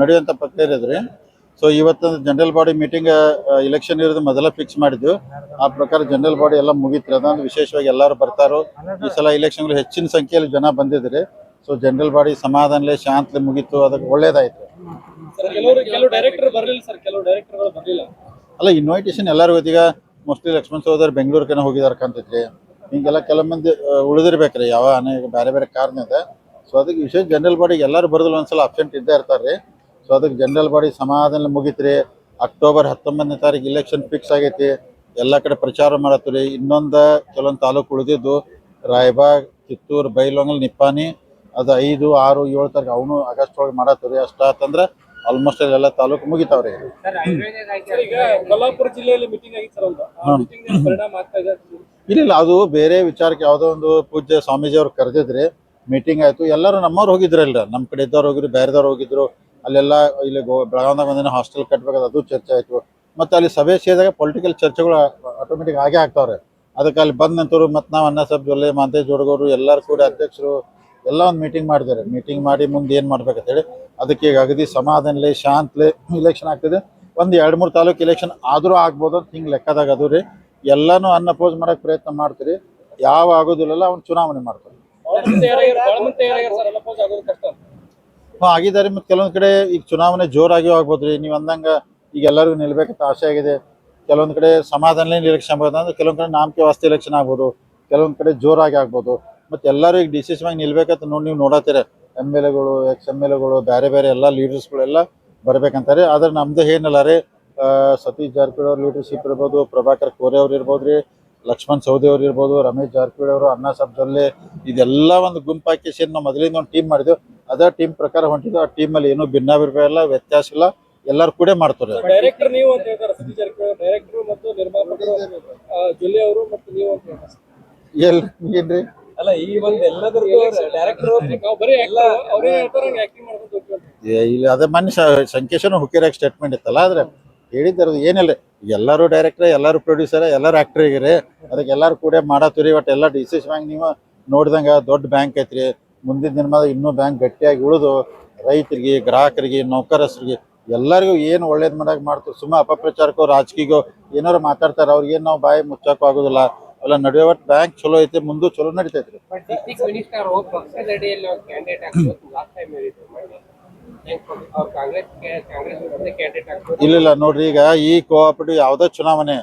ನಡೆಯುವಂತ ಪ್ರಕ್ರಿಯೆ ಇದ್ರಿ ಸೊ ಇವತ್ತು ಜನರಲ್ ಬಾಡಿ ಮೀಟಿಂಗ್ ಇಲೆಕ್ಷನ್ ಇರೋದು ಮೊದಲ ಫಿಕ್ಸ್ ಮಾಡಿದ್ವಿ ಆ ಪ್ರಕಾರ ಜನರಲ್ ಬಾಡಿ ಎಲ್ಲ ಮುಗಿತ್ರಿ. ಅದೊಂದು ವಿಶೇಷವಾಗಿ ಎಲ್ಲರೂ ಬರ್ತಾರೋ ಈ ಸಲ ಇಲೆಕ್ಷನ್ ಹೆಚ್ಚಿನ ಸಂಖ್ಯೆಯಲ್ಲಿ ಜನ ಬಂದಿದ್ರಿ. ಸೊ ಜನರಲ್ ಬಾಡಿ ಸಮಾಧಾನಲೆ ಶಾಂತಲೆ ಮುಗೀತು. ಅದಕ್ಕೆ ಒಳ್ಳೇದಾಯ್ತು. ಅಲ್ಲ ಇನ್ವೈಟೇಷನ್ ಎಲ್ಲರಿಗೂ ಈಗ ಮೋಸ್ಟ್ಲಿ ಲಕ್ಷ್ಮಣ್ ಸಹೋದರ್ ಬೆಂಗಳೂರು ಕಡೆ ಹೋಗಿದಾರ ಕಾಣ್ತೈತ್ರಿ ಹಿಂಗೆಲ್ಲ ಕೆಲವು ಮಂದಿ ಆ, ಉಳಿದಿರ್ಬೇಕ್ರಿ. ಯಾವ ಅನೇಕ ಬೇರೆ ಬೇರೆ ಕಾರಣದಿಂದ. ಸೊ ಅದಕ್ಕೆ ವಿಶೇಷ ಜನರಲ್ ಬಾಡಿಗೆ ಎಲ್ಲರೂ ಬರೋದಿಲ್ಲ ಒಂದ್ಸಲ ಅಬ್ಸೆಂಟ್ ಇದ್ದೇ ಇರ್ತಾರೆ ಸೊ ಅದಕ್ಕೆ ಜನರಲ್ ಬಾಡಿ ಸಮಾಧಾನ ಮುಗಿತ್ರಿ. ಅಕ್ಟೋಬರ್ ಹತ್ತೊಂಬತ್ತನೇ ತಾರೀಕು ಇಲೆಕ್ಷನ್ ಫಿಕ್ಸ್ ಆಗೈತಿ. ಎಲ್ಲ ಕಡೆ ಪ್ರಚಾರ ಮಾಡತ್ತೀರಿ. ಇನ್ನೊಂದು ಕೆಲವೊಂದು ತಾಲೂಕು ಉಳಿದಿದ್ದು ರಾಯಬಾಗ್ ಕಿತ್ತೂರು ಬೈಲೊಂಗಲ್ ನಿಪ್ಪಾನಿ ಅದು ಐದು ಆರು ಏಳು ತಾರೀಕು ಅವನು ಆಗಸ್ಟ್ ಒಳಗೆ ಮಾಡತ್ತೀರಿ. ಅಷ್ಟಾತಂದ್ರೆ ಆಲ್ಮೋಸ್ಟ್ ಎಲ್ಲ ತಾಲೂಕು ಮುಗಿತಾವ್ರಿ. ಸರ್ ಈಗ ಕೊಲ್ಲಾಪುರ ಜಿಲ್ಲೆಯಲ್ಲಿ ಮೀಟಿಂಗ್ ಆಗಿತ್ತು ಸರ್ ಒಂದು. ಮೀಟಿಂಗ್ ಪರಿಣಾಮ ಆಗ್ತಾ ಇದೆ ಇಲ್ಲ ಇಲ್ಲ ಅದು ಬೇರೆ ವಿಚಾರಕ್ಕೆ ಯಾವುದೋ ಒಂದು ಪೂಜ್ಯ ಸ್ವಾಮೀಜಿ ಅವ್ರು ಕರೆದಿದ್ರಿ. ಮೀಟಿಂಗ್ ಆಯ್ತು. ಎಲ್ಲರೂ ನಮ್ಮವ್ರು ಹೋಗಿದ್ರಲ್ಲ ನಮ್ಮ ಕಡೆ ಇದ್ದವ್ರು ಹೋಗಿದ್ರು, ಬೇರೆದವ್ರು ಹೋಗಿದ್ರು. ಅಲ್ಲೆಲ್ಲ ಇಲ್ಲಿ ಗೋ ಬೆಳಗಾವ್ದಾಗ ಹಾಸ್ಟೆಲ್ ಕಟ್ಬೇಕಾದ ಅದು ಚರ್ಚೆ ಆಯ್ತು. ಮತ್ತೆ ಅಲ್ಲಿ ಸಭೆ ಸೇರಿದಾಗ ಪೊಲಿಟಿಕಲ್ ಚರ್ಚೆಗಳು ಆಟೋಮೆಟಿಕ್ ಆಗೇ ಆಗ್ತಾವ್ರೆ. ಅದಕ್ಕೆ ಅಲ್ಲಿ ಬಂದ ನಂತರ ಮತ್ತೆ ನಾವು ಅನ್ನ ಸಬ್ ಜೊಲ್ಲೆ ಮಾಂತೇಶ್ ಜೋಡಗೋರು ಎಲ್ಲರೂ ಕೂಡ ಅಧ್ಯಕ್ಷರು, ಎಲ್ಲ ಒಂದು ಮೀಟಿಂಗ್ ಮಾಡಿದ್ದಾರೆ. ಮೀಟಿಂಗ್ ಮಾಡಿ ಮುಂದೆ ಏನು ಮಾಡ್ಬೇಕಂತ ಹೇಳಿ ಅದಕ್ಕೆ ಈಗ ಅಗದಿ ಸಮಾಧಾನಲೇ ಶಾಂತಲೆ ಇಲೆಕ್ಷನ್ ಆಗ್ತಿದೆ. ಒಂದು ಎರಡು ಮೂರು ತಾಲೂಕು ಇಲೆಕ್ಷನ್ ಆದರೂ ಆಗ್ಬೋದು ಅಂತ ಹಿಂಗೆ ಲೆಕ್ಕದಾಗ ಅದು ರೀ. ಎಲ್ಲಾನು ಅನ್ಅಪೋಸ್ ಮಾಡೋಕ್ಕೆ ಪ್ರಯತ್ನ ಮಾಡ್ತೀರಿ. ಯಾವ ಆಗೋದಿಲ್ಲಲ್ಲ, ಅವ್ನು ಚುನಾವಣೆ ಮಾಡ್ತಾರೆ. ಆಗಿದ್ದಾರೆ ಮತ್ತೆ ಕೆಲವೊಂದ್ ಕಡೆ ಈಗ ಚುನಾವಣೆ ಜೋರಾಗಿ ಆಗ್ಬೋದ್ರಿ. ನೀವ್ ಅಂದಂಗ ಈಗ ಎಲ್ಲರಿಗೂ ನಿಲ್ಬೇಕಂತ ಆಸೆ ಆಗಿದೆ. ಕೆಲವೊಂದ್ ಕಡೆ ಸಮಾಧಾನ ಇಲೆಕ್ಷನ್ ಆಗ್ಬೋದು, ಅಂದ್ರೆ ಕೆಲವೊಂದ್ ಕಡೆ ನಾಮಕೆ ವಾಸ್ತೆ ಎಲೆಕ್ಷನ್ ಆಗ್ಬೋದು, ಕೆಲವೊಂದ್ ಕಡೆ ಜೋರಾಗಿ ಆಗ್ಬೋದು. ಮತ್ತೆ ಎಲ್ಲರೂ ಈಗ ಡಿಸಿಷನ್ ನಿಲ್ಬೇಕಂತ ನೋಡಿ ನೀವು ನೋಡತ್ತೀರ. ಎಂ ಎಲ್ ಎಗಳು ಎಕ್ಸ್ ಎಂ ಎಲ್ ಎಗಳು ಬೇರೆ ಬೇರೆ ಎಲ್ಲ ಲೀಡರ್ಸ್ಗಳೆಲ್ಲ ಬರ್ಬೇಕಂತಾರೆ. ಆದ್ರೆ ನಮ್ದು ಏನಲ್ಲ ರೀ ಸತೀಶ್ ಜಾರಕಿಹೊಳಿ ಲೀಡರ್ಶಿಪ್ ಇರ್ಬೋದು, ಪ್ರಭಾಕರ್ ಕೋರೆ ಅವ್ರು ಇರ್ಬೋದ್ರಿ ಲಕ್ಷ್ಮಣ್ ಸೌದಿ ಅವ್ರು ಇರ್ಬೋದು ರಮೇಶ್ ಜಾರಕಿಹೊಳಿ ಅವರು ಅಣ್ಣಾ ಸಾಬ್ ಜೊಲ್ಲೆ ಇದೆಲ್ಲ ಒಂದು ಗುಂಪಾಕಿ ಸೇರಿ ನಾವು ಮೊದಲಿಂದ ಒಂದು ಟೀಮ್ ಮಾಡಿದ್ವಿ. ಅದೇ ಟೀಮ್ ಪ್ರಕಾರ ಹೊಂಟಿದ್ದು ಆ ಟೀಮಲ್ಲಿ ಏನೂ ಭಿನ್ನಾಭಿಪ್ರಾಯ ಇಲ್ಲ ವ್ಯತ್ಯಾಸ ಇಲ್ಲ. ಎಲ್ಲರೂ ಕೂಡ ಮಾಡ್ತಾರೆ. ಡೈರೆಕ್ಟರ್ ನೀವು ಅಂತ ಹೇಳ್ತಾರೆ ಸತೀಶ್ ಜಾರಕಿಹೊಳಿ ಡೈರೆಕ್ಟರ್ ಮತ್ತು ನಿರ್ಮಾಪಕರು ಆ, ಜೊಲ್ಲೆ ಅವರು ಮತ್ತು ನೀವು ಅಂತ ಹೇಳ್ತಾರೆ. ಎಲ್ ಏನ್ರಿ? ಅಲ್ಲ ಈ ಒಂದು ಎಲ್ಲದರದ್ದು ಡೈರೆಕ್ಟರ್ ನಾವು ಬರೀ ಎಲ್ಲ ಅವರೇ ಹೇಳ್ತಾರೆ ಆಕ್ಟಿಂಗ್ ಮಾಡ್ಕೊಂಡು ಹೋಗ್ತೀವಿ ಅಂತ. ಏ, ಅದೇ ಮೊನ್ನೆ ಸಂಕೇಶನ ಹುಕ್ಕಿರಾಗ ಸ್ಟೇಟ್ಮೆಂಟ್ ಇತ್ತಲ್ಲ ಆದ್ರೆ ಹೇಳಿದ್ದಾರ ಏನಿಲ್ಲ. ಎಲ್ಲರೂ ಡೈರೆಕ್ಟರ್ ಎಲ್ಲರೂ ಪ್ರೊಡ್ಯೂಸರ್ ಎಲ್ಲರೂ ಆಗಿರಿ. ಅದಕ್ಕೆ ಎಲ್ಲರೂ ಕೂಡ ಮಾಡತ್ತೀರಿ ಬಟ್ ಎಲ್ಲ ಡಿ ಸಿ ಬ್ಯಾಂಕ್ ನೀವು ನೋಡಿದಂಗ ದೊಡ್ಡ ಬ್ಯಾಂಕ್ ಐತ್ರಿ. ಮುಂದಿನ ದಿನಮಾದ ಇನ್ನೂ ಬ್ಯಾಂಕ್ ಗಟ್ಟಿಯಾಗಿ ಉಳಿದು ರೈತರಿಗೆ, ಗ್ರಾಹಕರಿಗೆ, ನೌಕರಸ್ರಿಗೆ ಎಲ್ಲರಿಗೂ ಏನು ಒಳ್ಳೇದು ಮಾಡಕ್ ಮಾಡ್ತೀವಿ ಸುಮ್ಮ ಅಪಪ್ರಚಾರಕ್ಕೋ, ರಾಜಕೀಯಕ್ಕೂ ಏನಾರು ಮಾತಾಡ್ತಾರೆ ಅವ್ರಿಗೆ ನಾವು ಬಾಯಿ ಮುಚ್ಚಕ್ಕೂ ಆಗೋದಿಲ್ಲ. ಅಲ್ಲ ನಡೆಯೋ ಒಟ್ಟು ಬ್ಯಾಂಕ್ ಚಲೋ ಐತಿ, ಮುಂದೂ ಚಲೋ ನಡಿತೈತ್ರಿ. ಇಲ್ಲ ಇಲ್ಲ ನೋಡ್ರಿ, ಈಗ ಈ ಕೋಆಪರೇಟಿವ್ ಯಾವುದೇ ಚುನಾವಣೆ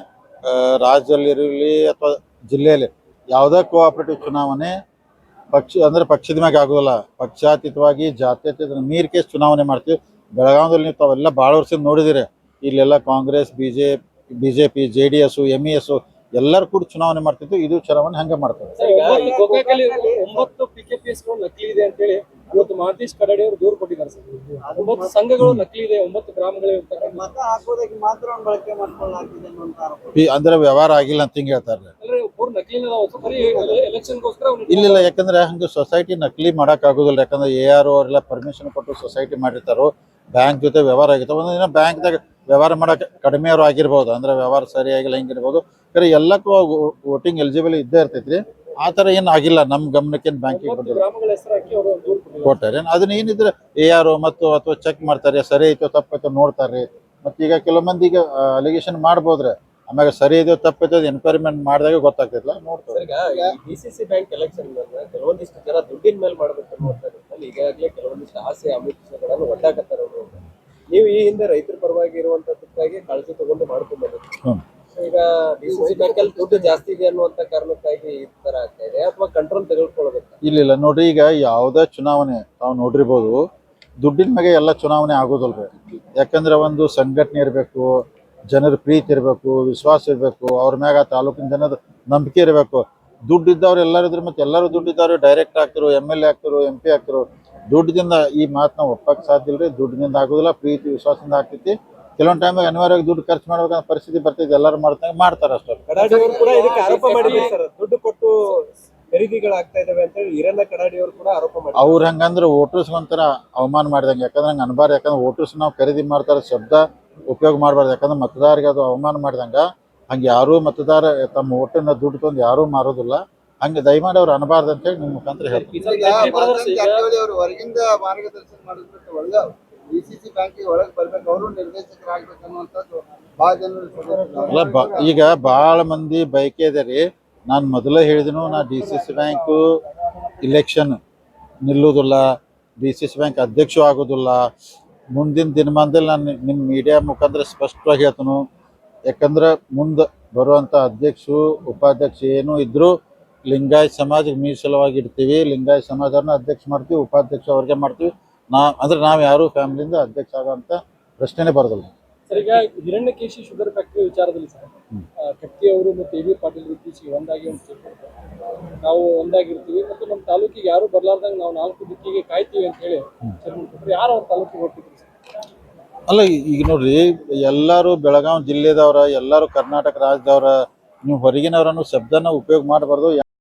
ರಾಜ್ಯದಲ್ಲಿ ಇರಲಿ ಅಥವಾ ಜಿಲ್ಲೆಯಲ್ಲಿ ಯಾವುದೇ ಕೋಆಪರೇಟಿವ್ ಚುನಾವಣೆ, ಪಕ್ಷ, ಅಂದ್ರೆ ಪಕ್ಷದ ಮ್ಯಾಗ ಆಗೋದಿಲ್ಲ ಪಕ್ಷಾತೀತವಾಗಿ ಜಾತ್ಯತೀತ ಮೀರ್ ಕೇಸ್ ಚುನಾವಣೆ ಮಾಡ್ತೀವಿ. ಬೆಳಗಾವದಲ್ಲಿ ನೀವು ತಾವೆಲ್ಲ ಭಾಳ ವರ್ಷ ನೋಡಿದಿರಿ. ಇಲ್ಲೆಲ್ಲ Congress B J B J P J D S M E S ಎಲ್ಲರೂ ಕೂಡ ಚುನಾವಣೆ ಮಾಡ್ತಿದ್ದು ಇದು ಚುನಾವಣೆ ಹಂಗೆ ಮಾಡ್ತಾರೆ. ಇವತ್ತು ಮಹಂತೇಶ್ ಕಡಡಿ ಅವರು ದೂರು ಕೊಟ್ಟಿದ್ದಾರೆ ಸರ್. ಒಂಬತ್ತು ಸಂಘಗಳು ನಕಲಿ ಇದೆ ಒಂಬತ್ತು ಗ್ರಾಮಗಳು ಇರ್ತಕ್ಕಂಥ ಮತ ಹಾಕೋದಕ್ಕೆ ಮಾತ್ರ ಬಳಕೆ ಮಾಡ್ಕೊಳ್ಳಾಗಿದೆ ಅಂದ್ರೆ ವ್ಯವಹಾರ ಆಗಿಲ್ಲ ಅಂತ ಹಿಂಗೆ ಹೇಳ್ತಾರೆ ಇಲ್ಲ ಇಲ್ಲ ಯಾಕಂದ್ರೆ ಹಂಗೆ ಸೊಸೈಟಿ ನಕಲಿ ಮಾಡಕ್ ಆಗೋದಿಲ್ಲ. ಯಾಕಂದ್ರೆ ಎ ಆರ್ ಅವರೆಲ್ಲ ಪರ್ಮಿಷನ್ ಕೊಟ್ಟು ಸೊಸೈಟಿ ಮಾಡಿರ್ತಾರೋ ಬ್ಯಾಂಕ್ ಜೊತೆ ವ್ಯವಹಾರ ಆಗಿತ್ತು ಒಂದಿನ ದಿನ ಬ್ಯಾಂಕ್ದಾಗ ವ್ಯವಹಾರ ಮಾಡಕ್ ಕಡಿಮೆ ಅವ್ರು ಆಗಿರ್ಬೋದು. ಅಂದ್ರೆ ವ್ಯವಹಾರ ಸರಿಯಾಗಿಲ್ಲ ಹಿಂಗಿರ್ಬೋದು. ಕರೆ ಎಲ್ಲಕ್ಕೂ ವೋಟಿಂಗ್ ಎಲಿಜಿಬಲ್ ಇದ್ದೇ ಇರ್ತೈತ್ರಿ. ಆ ಥರ ಏನು ಆಗಿಲ್ಲ. ನಮ್ಮ ಗಮನಕ್ಕೇನು ಬ್ಯಾಂಕಿಗೆ ಬಂದಿಲ್ಲ. ಗ್ರಾಮಗಳ ಹೆಸರು ಹಾಕಿ ಅವರು ದೂರು ಕೊಟ್ಟಿದ್ದಾರೆ ಕೊಟ್ಟಾರೆ. ಅದನ್ನ ಏನಿದ್ರೆ ಎ ಆರ್ ಮತ್ತು ಅಥವಾ ಚೆಕ್ ಮಾಡ್ತಾರೆ. ಸರಿ ಐತೋ ತಪ್ಪೈತೋ ನೋಡ್ತಾರೆ. ಮತ್ತೆ ಈಗ ಕೆಲವು ಮಂದಿ ಈಗ ಅಲಿಗೇಷನ್ ಮಾಡ್ಬೋದ್ರೆ ಆಮ್ಯಾಗ ಸರಿ ಇದೆಯೋ ತಪ್ಪೈತೋ ಎನ್ಕ್ವೈರಿಮೆಂಟ್ ಮಾಡಿದಾಗ ಗೊತ್ತಾಗ್ತಿಲ್ಲ ನೋಡ್ತಾರೆ. ಈಗ D C C bank election ಕೆಲವೊಂದಿಷ್ಟು ಜನ ದುಡ್ಡಿನ ಮೇಲೆ ಮಾಡಬೇಕು ನಿಟ್ಟಿನಲ್ಲಿ ಈಗಾಗಲೇ ಕೆಲವೊಂದಿಷ್ಟು ಆಸೆ ಅಮಿಷಗಳನ್ನು ಒಡ್ಡಾಕತ್ತಾರ ಅವ್ರು. ನೀವು ಈ ಹಿಂದೆ ರೈತರ ಪರವಾಗಿ ಇರುವಂತದಕ್ಕಾಗಿ ಕಾಳಜಿ ತಗೊಂಡು ಮಾಡ್ಕೊಂಡ್ ಬಂದಿದ್ದೀರಿ. ಹ್ಮ್. ಈಗ ಡಿ ಜಾಸ್ತಿ ಇದೆ ಅನ್ನುವಂತ ಕಾರಣಕ್ಕಾಗಿ ಈ ಅಥವಾ ಕಂಟ್ರೋಲ್ ಇಲ್ಲ ಇಲ್ಲ. ನೋಡ್ರಿ ಈಗ ಯಾವುದೇ ಚುನಾವಣೆ ನಾವು ನೋಡಿರ್ಬೋದು, ದುಡ್ಡಿನ ಮೇಲೆ ಎಲ್ಲ ಚುನಾವಣೆ ಆಗೋದಲ್ರಿ ಯಾಕಂದ್ರೆ ಒಂದು ಸಂಘಟನೆ ಇರಬೇಕು, ಜನರ ಪ್ರೀತಿ ಇರಬೇಕು, ವಿಶ್ವಾಸ ಇರಬೇಕು, ಅವ್ರ ಮ್ಯಾಗ ತಾಲೂಕಿನ ಜನದ ನಂಬಿಕೆ ಇರಬೇಕು. ದುಡ್ಡು ಇದ್ದವ್ರು ಎಲ್ಲರೂ ಮತ್ತೆ ಎಲ್ಲರೂ ದುಡ್ಡು ಇದ್ದವ್ರು ಡೈರೆಕ್ಟ್ ಆಗ್ತಿರು ಎಂ ಎಲ್ ಎ ಆಗ್ತಿರು ಎಂ ಪಿ ಆಗ್ತಿರು. ದುಡ್ಡಿನಿಂದ ಈ ಮಾತನ್ನ ಒಪ್ಪಕ್ಕೆ ಸಾಧ್ಯ ಇಲ್ರಿ. ದುಡ್ಡಿನಿಂದ ಆಗೋದಿಲ್ಲ, ಪ್ರೀತಿ, ವಿಶ್ವಾಸದಿಂದ ಆಗ್ತೈತಿ. ಕೆಲವೊಂದು ಟೈಮ್ ಅನಿವಾರ್ಯವಾಗಿ ದುಡ್ಡು ಖರ್ಚು ಮಾಡ್ಬೇಕಂತ ಪರಿಸ್ಥಿತಿ ಬರ್ತೈತಿ ಎಲ್ಲರೂ ಮಾಡ್ತಾರೆ ಮಾಡ್ತಾರೆ ಅಷ್ಟೇ. ಕಡಾಡಿ ಅವರು ಕೂಡ ಇದಕ್ಕೆ ಆರೋಪ ಮಾಡಿದ್ದಾರೆ ಸರ್. ದುಡ್ಡು ಕೊಟ್ಟು ಖರೀದಿಗಳಾಗ್ತಾ ಇದಾವೆ ಅಂತ ಹೇಳಿ ಈರಣ್ಣ ಕಡಾಡಿ ಅವರು ಕೂಡ ಆರೋಪ ಮಾಡಿದ್ದಾರೆ. ಅವ್ರು ಹಂಗಂದ್ರೆ ವೋಟರ್ಸ್ ಒಂಥರ ಅವಮಾನ ಮಾಡಿದಂಗೆ. ಯಾಕಂದ್ರೆ ಹಂಗೆ ಅನ್ಬಾರ್ದು ಯಾಕಂದ್ರೆ ವೋಟರ್ಸ್ ನಾವು ಖರೀದಿ ಮಾಡ್ತಾರೆ ಶಬ್ದ ಉಪಯೋಗ ಮಾಡಬಾರ್ದು. ಯಾಕಂದ್ರೆ ಮತದಾರರಿಗೆ ಅದು ಅವಮಾನ ಮಾಡಿದಂಗ. ಹಂಗೆ ಯಾರೂ ಮತದಾರ ತಮ್ಮ ಓಟನ್ನ ದುಡ್ಡು ತಂದು ಯಾರೂ ಮಾರೋದಿಲ್ಲ. ಹಂಗೆ ದಯಮಾಡಿ ಅವ್ರು ಅನ್ಬಾರ್ದು ಅಂತೇಳಿ ನಿಮ್ಮ ಮುಖಾಂತರ ಹೇಳ್ತೀನಿ. ಡಿ ಸಿ ಬ್ಯಾಂಕಿಗೆ ಒಳಗೆ ಬರ್ಬೇಕು, ಅವರು ಜನರು ಅಲ್ಲ ಈಗ ಭಾಳ ಮಂದಿ ಬಯಕೆ ಇದೆ ರೀ ನಾನು ಮೊದಲೇ ಹೇಳಿದನು, ನಾ D C C bank election ನಿಲ್ಲುವುದಿಲ್ಲ, ಡಿ ಸಿ ಸಿ ಬ್ಯಾಂಕ್ ಅಧ್ಯಕ್ಷ ಆಗೋದಿಲ್ಲ. ಮುಂದಿನ ದಿನಮಾನದಲ್ಲಿ ನಾನು ನಿಮ್ಮ ಮೀಡಿಯಾ ಮುಖಾಂತರ ಸ್ಪಷ್ಟವಾಗಿ ಹೇಳ್ತನು. ಯಾಕಂದ್ರೆ ಮುಂದೆ ಬರುವಂಥ ಅಧ್ಯಕ್ಷರು ಉಪಾಧ್ಯಕ್ಷ ಏನೂ ಇದ್ದರೂ ಲಿಂಗಾಯತ್ ಸಮಾಜಕ್ಕೆ ಮೀಸಲವಾಗಿ ಇಡ್ತೀವಿ ಲಿಂಗಾಯತ್ ಸಮಾಜವನ್ನು ಅಧ್ಯಕ್ಷ ಮಾಡ್ತೀವಿ, ಉಪಾಧ್ಯಕ್ಷ ಅವ್ರಿಗೆ ಮಾಡ್ತೀವಿ. ನಾ ಅಂದ್ರೆ ನಾವು ಯಾರು ಫ್ಯಾಮಿಲಿಯಿಂದ ಅಧ್ಯಕ್ಷ ಆಗೋಂಥ ಪ್ರಶ್ನೆನೇ ಬರೋದಿಲ್ಲ. ಸರ್ ಈಗ ಹಿರಣ್ಯಕೇಶಿ ಶುಗರ್ ಫ್ಯಾಕ್ಟರಿ ವಿಚಾರದಲ್ಲಿ ಸರ್ ಕಟ್ಟಿ ಅವರು ಮತ್ತು ಎ ಬಿ ಪಾಟೀಲ್ ಇತ್ತೀಚೆಗೆ ಒಂದಾಗಿ ಒಂದು. ನಾವು ಒಂದಾಗಿರ್ತೀವಿ ಮತ್ತು ನಮ್ಮ ತಾಲೂಕಿಗೆ ಯಾರು ಬರಲಾರ್ದಂಗೆ ನಾವು ನಾಲ್ಕು ದಿಕ್ಕಿಗೆ ಕಾಯ್ತೀವಿ ಅಂತ ಹೇಳಿ ಯಾರು ಅವ್ರ ತಾಲೂಕಿಗೆ ಹೊರಟಿದ್ರು ಸರ್? ಅಲ್ಲ ಈಗ ನೋಡ್ರಿ ಎಲ್ಲರೂ ಬೆಳಗಾವಿ ಜಿಲ್ಲೆದವ್ರ ಎಲ್ಲರೂ ಕರ್ನಾಟಕ ರಾಜ್ಯದವ್ರ ನೀವು ಹೊರಗಿನವರನ್ನು ಶಬ್ದನ ಉಪಯೋಗ ಮಾಡಬಾರ್ದು